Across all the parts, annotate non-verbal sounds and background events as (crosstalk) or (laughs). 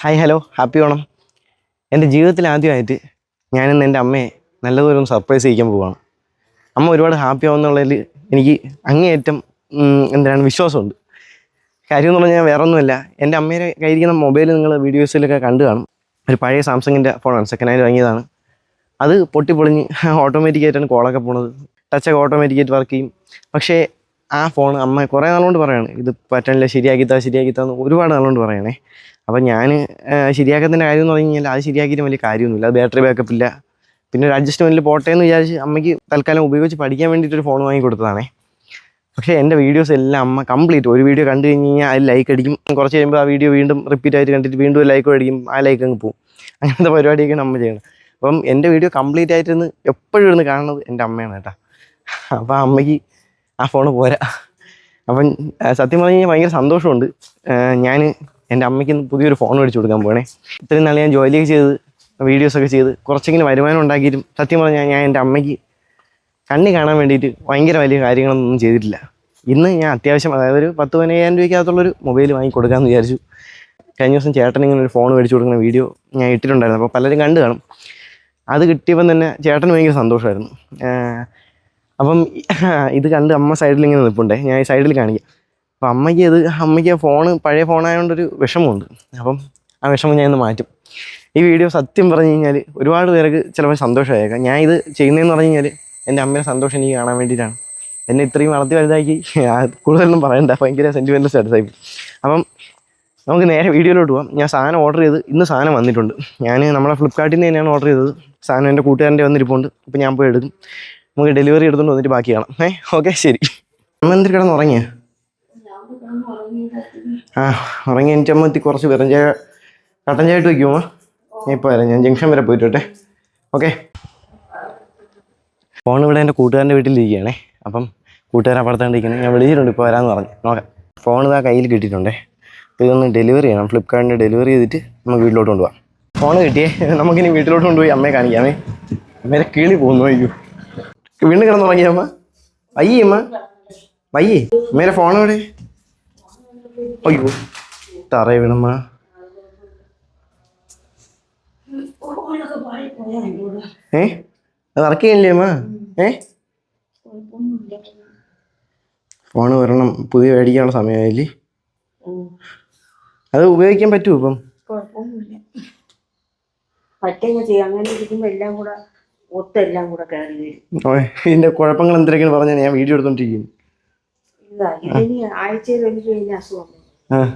Hi hello happy Onam. എന്റെ ജീവിതത്തിൽ ആദ്യമായിട്ട് ഞാനിന്ന് എന്റെ അമ്മയെ നല്ലതുപോലെ ഒന്ന് സർപ്രൈസ് ചെയ്യിക്കാൻ പോവുകയാണ്. അമ്മ ഒരുപാട് ഹാപ്പി ആവുന്നുള്ളതിൽ എനിക്ക് അങ്ങേയറ്റം എന്താണ് വിശ്വാസമുണ്ട്. കാര്യം എന്ന് പറഞ്ഞാൽ വേറെ ഒന്നുമില്ല എന്റെ അമ്മയുടെ കയ്യിരിക്കുന്ന മൊബൈൽ നിങ്ങൾ വീഡിയോസിലൊക്കെ കണ്ടു കാണും. ഒരു പഴയ സാംസങ്ങിന്റെ ഫോണാണ് സെക്കൻഡ് ഹാൻഡ് വാങ്ങിയതാണ്. അത് പൊട്ടിപ്പൊളിഞ്ഞ് ഓട്ടോമാറ്റിക്കായിട്ടാണ് കോളൊക്കെ പോണത്. ടച്ചൊക്കെ ഓട്ടോമാറ്റിക്കായിട്ട് വർക്ക് ചെയ്യും. പക്ഷേ ആ ഫോൺ അമ്മ കുറേ നാളുകൊണ്ട് പറയാണ് ഇത് പറ്റണില്ല ശരിയാക്കിത്താ ശരിയാക്കിത്താന്ന് ഒരുപാട് നാളുകൊണ്ട് പറയണേ. അപ്പം ഞാൻ ശരിയാക്കുന്നതിന്റെ കാര്യം എന്ന് പറഞ്ഞു കഴിഞ്ഞാൽ അത് ശരിയാക്കിയിട്ട് വലിയ കാര്യമൊന്നുമില്ല അത് ബാറ്ററി ബാക്കപ്പ് ഇല്ല. പിന്നെ ഒരു അഡ്ജസ്റ്റ്മെന്റിൽ പോട്ടെ എന്ന് വിചാരിച്ച് അമ്മയ്ക്ക് തൽക്കാലം ഉപയോഗിച്ച് പഠിക്കാൻ വേണ്ടിയിട്ട് ഒരു ഫോൺ വാങ്ങി കൊടുത്തതാണേ. പക്ഷേ എന്റെ വീഡിയോസ് എല്ലാം അമ്മ കംപ്ലീറ്റ് ഒരു വീഡിയോ കണ്ടു കഴിഞ്ഞ് കഴിഞ്ഞാൽ അതിൽ ലൈക്ക് അടിക്കും. കുറച്ച് കഴിയുമ്പോൾ ആ വീഡിയോ വീണ്ടും റിപ്പീറ്റ് ആയിട്ട് കണ്ടിട്ട് വീണ്ടും ലൈക്ക് അടിക്കും. ആ ലൈക്ക് അങ്ങ് പോകും അങ്ങനത്തെ പരിപാടിയൊക്കെയാണ് അമ്മ ചെയ്യണം അപ്പം എന്റെ വീഡിയോ കംപ്ലീറ്റ് ആയിട്ടിരുന്ന് എപ്പോഴും ഇരുന്ന് കാണുന്നത് എന്റെ അമ്മയാണ് കേട്ടോ. അപ്പോൾ അമ്മയ്ക്ക് ആ ഫോൺ പോരാ. അപ്പം സത്യം പറഞ്ഞു ഭയങ്കര സന്തോഷമുണ്ട്. ഞാൻ എന്റെ അമ്മയ്ക്ക് പുതിയൊരു ഫോൺ മേടിച്ചു കൊടുക്കാൻ പോകണേ ഇത്രയും നാൾ ഞാൻ ജോലിയൊക്കെ ചെയ്ത് വീഡിയോസൊക്കെ ചെയ്ത് കുറച്ചെങ്കിലും വരുമാനം ഉണ്ടാക്കിയിട്ടും സത്യം പറഞ്ഞാൽ ഞാൻ എന്റെ അമ്മയ്ക്ക് കണ്ണി കാണാൻ വേണ്ടിയിട്ട് ഭയങ്കര വലിയ കാര്യങ്ങളൊന്നും ചെയ്തിട്ടില്ല. ഇന്ന് ഞാൻ അത്യാവശ്യം അതായത് ഒരു പത്ത് പതിനയ്യായിരം രൂപയ്ക്കകത്തുള്ളൊരു മൊബൈൽ വാങ്ങി കൊടുക്കാമെന്ന് വിചാരിച്ചു. കഴിഞ്ഞ ദിവസം ചേട്ടൻ ഇങ്ങനെ ഒരു ഫോൺ മേടിച്ചു കൊടുക്കുന്ന വീഡിയോ ഞാൻ ഇട്ടിട്ടുണ്ടായിരുന്നു. അപ്പോൾ പലരും കണ്ടു കാണും. അത് കിട്ടിയപ്പം തന്നെ ചേട്ടന് ഭയങ്കര സന്തോഷമായിരുന്നു. അപ്പം (laughs) ഇത് കണ്ട് അമ്മ സൈഡിൽ ഇങ്ങനെ നിൽപ്പുണ്ടേ ഞാൻ ഈ സൈഡിൽ കാണിക്കാം. അപ്പം അമ്മയ്ക്ക് ഇത് അമ്മയ്ക്ക് ഫോൺ പഴയ ഫോണായതുകൊണ്ടൊരു വിഷമമുണ്ട്. അപ്പം ആ വിഷമം ഞാൻ ഇന്ന് മാറ്റും. ഈ വീഡിയോ സത്യം പറഞ്ഞു കഴിഞ്ഞാൽ ഒരുപാട് പേർക്ക് ചിലപ്പോൾ സന്തോഷമായേക്കാം. ഞാൻ ഇത് ചെയ്യുന്നതെന്ന് പറഞ്ഞു കഴിഞ്ഞാൽ എന്റെ അമ്മയുടെ സന്തോഷം എനിക്ക് കാണാൻ വേണ്ടിയിട്ടാണ്. എന്നെ ഇത്രയും വളർത്തി വലുതാക്കി കൂടുതലൊന്നും പറയണ്ട. ഭയങ്കര സെന്റിമെന്റൽ ആയി അപ്പം നമുക്ക് നേരെ വീഡിയോയിലോട്ട് പോകാം ഞാൻ സാധനം ഓർഡർ ചെയ്ത് ഇന്ന് സാധനം വന്നിട്ടുണ്ട്. ഞാൻ നമ്മളെ ഫ്ലിപ്കാർട്ടിൽ നിന്ന് തന്നെയാണ് ഓർഡർ ചെയ്തത്. സാധനം എന്റെ കൂട്ടുകാരന്റെ വന്നിരിപ്പുണ്ട്. അപ്പോൾ ഞാൻ പോയി എടുക്കും. നമുക്ക് ഡെലിവറി എടുത്തുകൊണ്ട് വന്നിട്ട് ബാക്കി കാണാം. ഏ ഓക്കെ ശരി. അമ്മ എന്തിരി കിടന്ന് ഉറങ്ങിയ? ആ ഉറങ്ങി എനിക്ക് അമ്മ എത്തി കുറച്ച് വെറും ചായ കട്ടൻ ചായ ഇട്ട് വയ്ക്കുമോ ഞാൻ ഇപ്പോൾ വരാം ഞാൻ ജംഗ്ഷൻ വരെ പോയിട്ടോട്ടെ. ഓക്കെ ഫോൺ ഇവിടെ എന്റെ കൂട്ടുകാരന്റെ വീട്ടിലിരിക്കുകയാണേ. അപ്പം കൂട്ടുകാരൻ അപ്പുറത്താണ്ടിരിക്കുന്നത് ഞാൻ വിളിച്ചിട്ടുണ്ട് ഇപ്പോൾ വരാമെന്ന് പറഞ്ഞു. നോക്കാം. ഫോൺ ഇതാ കയ്യിൽ കിട്ടിയിട്ടുണ്ടേ. അപ്പോൾ ഇതൊന്ന് ഡെലിവറി ചെയ്യണം. ഫ്ലിപ്കാർട്ടിന്റെ ഡെലിവറി ചെയ്തിട്ട് നമുക്ക് വീട്ടിലോട്ട് കൊണ്ടുപോകാം ഫോൺ കിട്ടിയേ. നമുക്കിനി വീട്ടിലോട്ട് കൊണ്ടുപോയി അമ്മയെ കാണിക്കാമേ അമ്മേരെ കിളി പോകുന്നു. അയ്യോ. വീണ്ടും കിടന്നുറങ്ങിയ അമ്മ? വയ്യേ അമ്മ. വയ്യേ. അമ്മേരെ ഫോൺ എവിടെ? അയ്യോ തറ വീണമ്മ. ഏ? അത് ഇറക്കിയില്ലേ അമ്മ? ഏ? ഫോണ് വരണം. പുതിയ മേടിക്കാനുള്ള സമയമായില്ലേ? അത് ഉപയോഗിക്കാൻ പറ്റുമോ ഇപ്പം? കുഴപ്പമൊന്നുമില്ല. പറ്റുക അങ്ങനെ ഇരിക്കുമ്പോൾ എല്ലാം കൂടെ ഒത്തെല്ലാം കൂടെ കയറി വരും. ഇതിന്റെ കുഴപ്പങ്ങൾ എന്തൊക്കെയാണ് പറഞ്ഞാൽ ഞാൻ വീഡിയോ എടുത്തോണ്ടിരിക്കും ഇതാ ഇതിന് ആഴ്ചയിൽ എനിക്ക് കഴിഞ്ഞ അസുഖം വരും.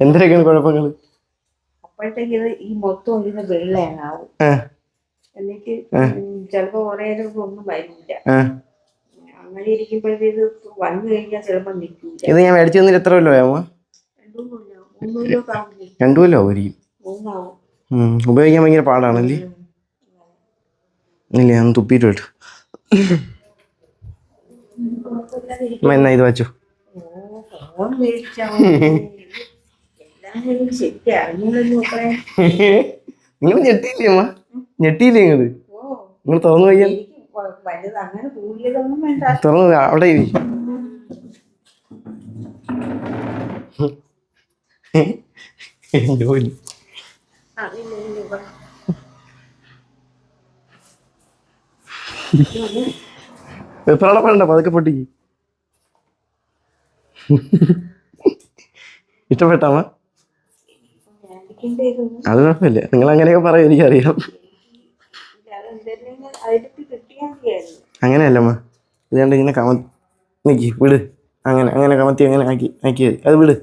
എന്തൊക്കെയാണ് കുഴപ്പങ്ങൾ? അപ്പോഴത്തേക്ക് ഇത് ഈ മൊത്തം ഇരുന്ന് വെള്ളയാണാവും. എന്നിട്ട് ചിലപ്പോ കുറേ നേരം ഒന്നും വരില്ല. അങ്ങനെ ഇരിക്കുമ്പോഴത്തേക്ക് ഇത് വന്നു കഴിഞ്ഞാൽ ചിലപ്പോ നിൽക്കില്ല ഇത് ഞാൻ മേടിച്ചു തന്നിട്ട് എത്ര കൊല്ലോ അമ്മ? രണ്ടൂന്നില്ല മൂന്നൂരോ കാണില്ല രണ്ടു കൊല്ലോ ആയിരിക്കും മൂന്നാവും. ഉം, ഉപയോഗിക്കാൻ ഭയങ്കര പാടാണല്ലേ? ഇല്ല ഞാൻ തുപ്പിയിട്ട് വിട്ടു. എന്നാ ഇത് വച്ചു. നിങ്ങൾ ഞെട്ടിയില്ലേ അമ്മ ഞെട്ടിയില്ലേ നിങ്ങൾ ഓ നിങ്ങൾ തുറന്നു വയ്യാൻ തുറന്നു. അവിടെ ഇരി. ഇവിടെ വെപ്രാളപ്പെടണ്ട പതുക്കെ പൊട്ടിക്ക് ഇഷ്ടപ്പെട്ടാമ അത് കുഴപ്പമില്ല. നിങ്ങൾ അങ്ങനെയൊക്കെ പറയും എനിക്കറിയാം. അങ്ങനെയല്ലമ്മ ഇത് കണ്ട് ഇങ്ങനെ കമ നിക്ക് വിട്. അങ്ങനെ അങ്ങനെ കമത്തി അങ്ങനെ ആക്കി ആക്കിയത് അത് വിട്.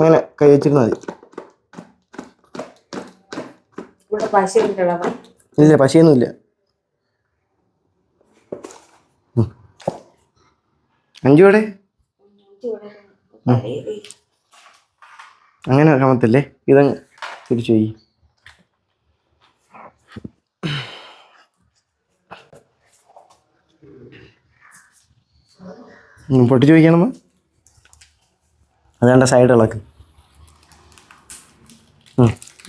അങ്ങനെ കൈ വെച്ചിരുന്നാൽ മതി. ഇല്ല പശയൊന്നുമില്ല. അഞ്ചു കൂടെ അങ്ങനെ കമത്തല്ലേ ഇതങ്ങ് തിരിച്ചു പോയി. പൊട്ടിച്ചു ചോദിക്കണമ്മ അതാണ്ട സൈഡ് ഇളക്ക്.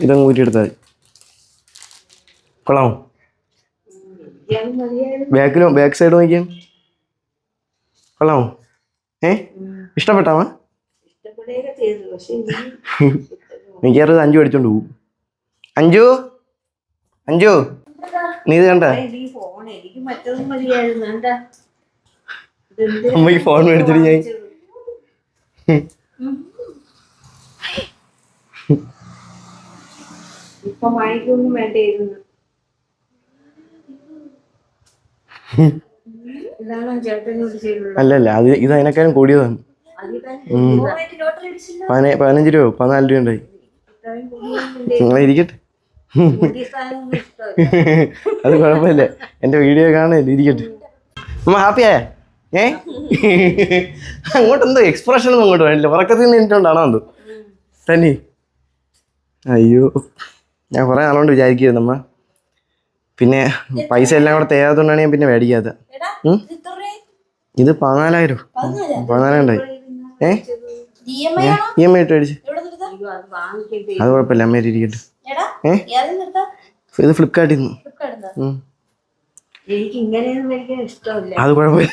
ഇതങ്ങ് ഊറ്റിയെടുത്താൽ മതി. കൊള്ളാമോ? ബാക്കിലോ ബാക്ക് സൈഡ് നോക്കിയാൽ കൊള്ളാമോ? ഏ? ഇഷ്ടപ്പെട്ടാമ (laughs) മിക്കവാറും അഞ്ചു അടിച്ചോണ്ട് പോകും അഞ്ചു അഞ്ചു നീ ഇത് കണ്ട? അമ്മയ്ക്ക് ഫോൺ മേടിച്ചിട്ട് ഞാൻ? ഇപ്പൊ വേണ്ടായിരുന്നു (laughs) അല്ലല്ല അത് ഇത് അതിനേക്കാളും കൂടിയതാണ് പതിനഞ്ച് രൂപ പതിനാല് രൂപ ഉണ്ടായി. നിങ്ങളിരിക്കട്ടെ ഇരിക്കട്ടെ. അത് കുഴപ്പമില്ല. എന്റെ വീഡിയോ കാണല്ലേ ഇരിക്കട്ടെ. അമ്മ ഹാപ്പിയായ ഏ? അങ്ങോട്ട് എന്തോ എക്സ്പ്രഷൻ ഒന്നും അങ്ങോട്ട് വേണ്ടില്ല ഉറക്കത്തിൽ നിന്ന് എനിക്കൊണ്ടാണോ എന്തോ? തന്നെ. അയ്യോ. ഞാൻ കുറേ നാളുകൊണ്ട് വിചാരിക്കുന്നു അമ്മ. പിന്നെ പൈസ എല്ലാം കൂടെ തേരാത്തോണ്ടാണ് ഞാൻ പിന്നെ മേടിക്കാത്ത? ഇത് പതിനാലായിരം പതിനാലായിരം? ഉണ്ടായി. ഏ? ഇ എം ഐ ഇട്ട് മേടിച്ച്. അത് കുഴപ്പമില്ല അമ്മേരി ഇരിക്കട്ടെ. ഏ? ഇത് ഫ്ലിപ്കാർട്ടിൽ നിന്ന് ഉം. എനിക്ക് ഇങ്ങനെയൊന്നും മേടിക്കാൻ ഇഷ്ടമല്ല. അത് കുഴപ്പമില്ല.